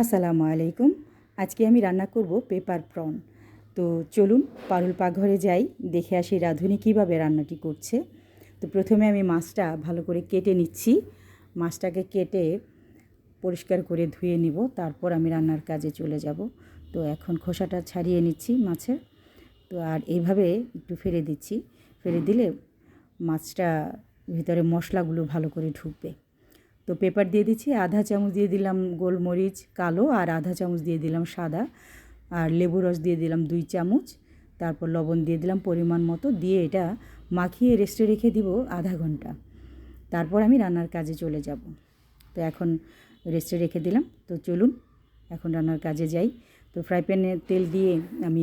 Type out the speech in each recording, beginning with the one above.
আসসালামু আলাইকুম। আজকে আমি রান্না করব পেপার প্রন। তো চলুন পারুল পাকঘরে যাই, দেখে আসি রাঁধুনি কীভাবে রান্নাটি করছে। তো প্রথমে আমি মাছটা ভালো করে কেটে নিচ্ছি। মাছটাকে কেটে পরিষ্কার করে ধুয়ে নিব, তারপর আমি রান্নার কাজে চলে যাব। তো এখন খোসাটা ছাড়িয়ে নিচ্ছি মাছের। তো আর এইভাবে একটু ফেলে দিচ্ছি। ফেলে দিলে মাছটা ভিতরে মশলাগুলো ভালো করে ঢুকবে। তো পেপার দিয়ে দিচ্ছি, আধা চামচ দিয়ে দিলাম গোলমরিচ কালো আর আধা চামচ দিয়ে দিলাম সাদা। আর লেবু রস দিয়ে দিলাম দুই চামচ, তারপর লবণ দিয়ে দিলাম পরিমাণ মতো, দিয়ে এটা মাখিয়ে রেস্টে রেখে দিব আধা ঘণ্টা। তারপর আমি রান্নার কাজে চলে যাব। তো এখন রেস্টে রেখে দিলাম। তো চলুন, এখন রান্নার কাজে যাই। তো ফ্রাই প্যানে তেল দিয়ে আমি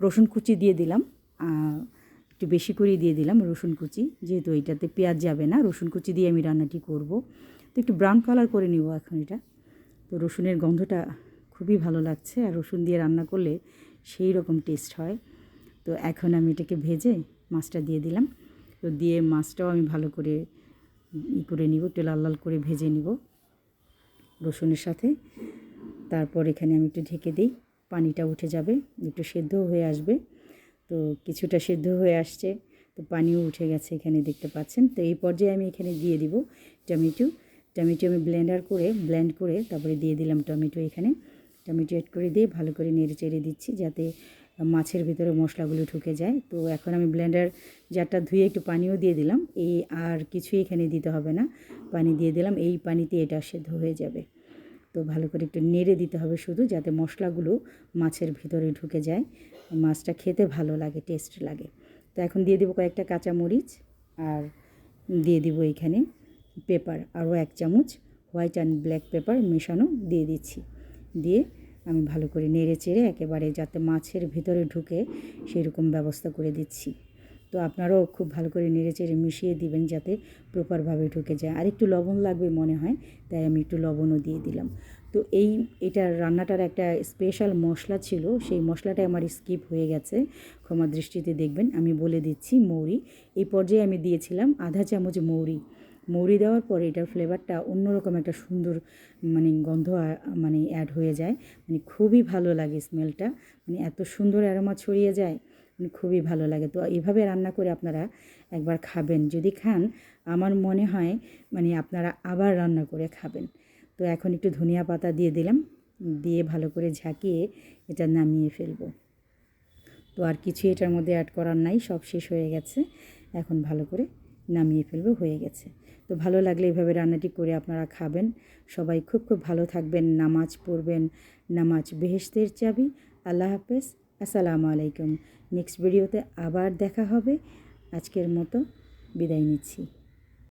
রসুন কুচি দিয়ে দিলাম। একটু বেশি করে দিয়ে দিলাম রসুন কুচি, যেহেতু এটাতে পেঁয়াজ যাবে না, রসুন কুচি দিয়ে আমি রান্নাটি করব। একটু ব্রাউন কালার করে নিব এখন এটা। তো রসুনের গন্ধটা খুবই ভালো লাগছে আর রসুন দিয়ে রান্না করলে সেই রকম টেস্ট হয়। তো এখন আমি এটাকে ভেজে মাছটা দিয়ে দিলাম। তো দিয়ে মাছটাও আমি ভালো করে ই করে নিব, একটু লাল লাল করে ভেজে নিব রসুনের সাথে। তারপর এখানে আমি একটু ঢেকে দিই, পানিটা উঠে যাবে, একটু সেদ্ধ হয়ে আসবে। তো কিছুটা সেদ্ধ হয়ে আসছে, তো পানিও উঠে গেছে এখানে দেখতে পাচ্ছেন। তো এই পর্যায়ে আমি এখানে দিয়ে দিব টমেটো। টমেটো আমি ব্লেন্ডার করে, ব্লেন্ড করে তারপরে দিয়ে দিলাম টমেটো এখানে। টমেটো অ্যাড করে দিয়ে ভালো করে নেড়ে চেড়ে দিচ্ছি যাতে মাছের ভিতরে মশলাগুলো ঢুকে যায়। তো এখন আমি ব্লেন্ডার জারটা ধুয়ে একটু পানিও দিয়ে দিলাম। এই আর কিছুই এখানে দিতে হবে না। পানি দিয়ে দিলাম। এই পানিতে এটা সেদ্ধ হয়ে যাবে। তো ভালো করে একটু নেড়ে দিতে হবে শুধু যাতে মশলাগুলো মাছের ভিতরে ঢুকে যায়। মাছটা খেতে ভালো লাগে, টেস্ট লাগে। তো এখন দিয়ে দেবো কয়েকটা কাঁচা মরিচ আর দিয়ে দিব এখানে পেপার আরও এক চামচ হোয়াইট অ্যান্ড ব্ল্যাক পেপার মেশানো দিয়ে দিচ্ছি। দিয়ে আমি ভালো করে নেড়ে চেড়ে একেবারে যাতে মাছের ভিতরে ঢুকে সেরকম ব্যবস্থা করে দিচ্ছি। তো আপনারাও খুব ভালো করে নেড়ে চেড়ে মিশিয়ে দিবেন যাতে প্রপারভাবে ঢুকে যায়। আর একটু লবণ লাগবে মনে হয়, তাই আমি একটু লবণও দিয়ে দিলাম। তো এই, এটা রান্নাটার একটা স্পেশাল মশলা ছিল, সেই মশলাটা আমার স্কিপ হয়ে গেছে। ক্ষমা দৃষ্টিতে দেখবেন, আমি বলে দিচ্ছি মৌরি। এই পর্যায়ে আমি দিয়েছিলাম আধা চামচ মৌরি। মৌরি দেওয়ার পরে এটার ফ্লেভারটা অন্যরকম একটা সুন্দর মানে গন্ধ মানে অ্যাড হয়ে যায়। মানে খুবই ভালো লাগে স্মেলটা মানে এত সুন্দর অ্যারোমা ছড়িয়ে যায় মানে খুবই ভালো লাগে। তো এইভাবে রান্না করে আপনারা একবার খাবেন। যদি খান, আমার মনে হয় মানে আপনারা আবার রান্না করে খাবেন। তো এখন একটু ধনিয়া পাতা দিয়ে দিলাম। দিয়ে ভালো করে ঝাঁকিয়ে এটা নামিয়ে ফেলব। তো আর কিছু এটার মধ্যে অ্যাড করার নাই, সব শেষ হয়ে গেছে। এখন ভালো করে নামিয়ে ফেলব, হয়ে গেছে। তো ভালো লাগলে এইভাবে রান্নাটি করে আপনারা খাবেন। সবাই খুব খুব ভালো থাকবেন, নামাজ পড়বেন, নামাজ বেহেস্তের চাবি। আল্লাহ হাফেজ, আসসালামু আলাইকুম। নেক্সট ভিডিওতে আবার দেখা হবে। আজকের মতো বিদায় নিচ্ছি।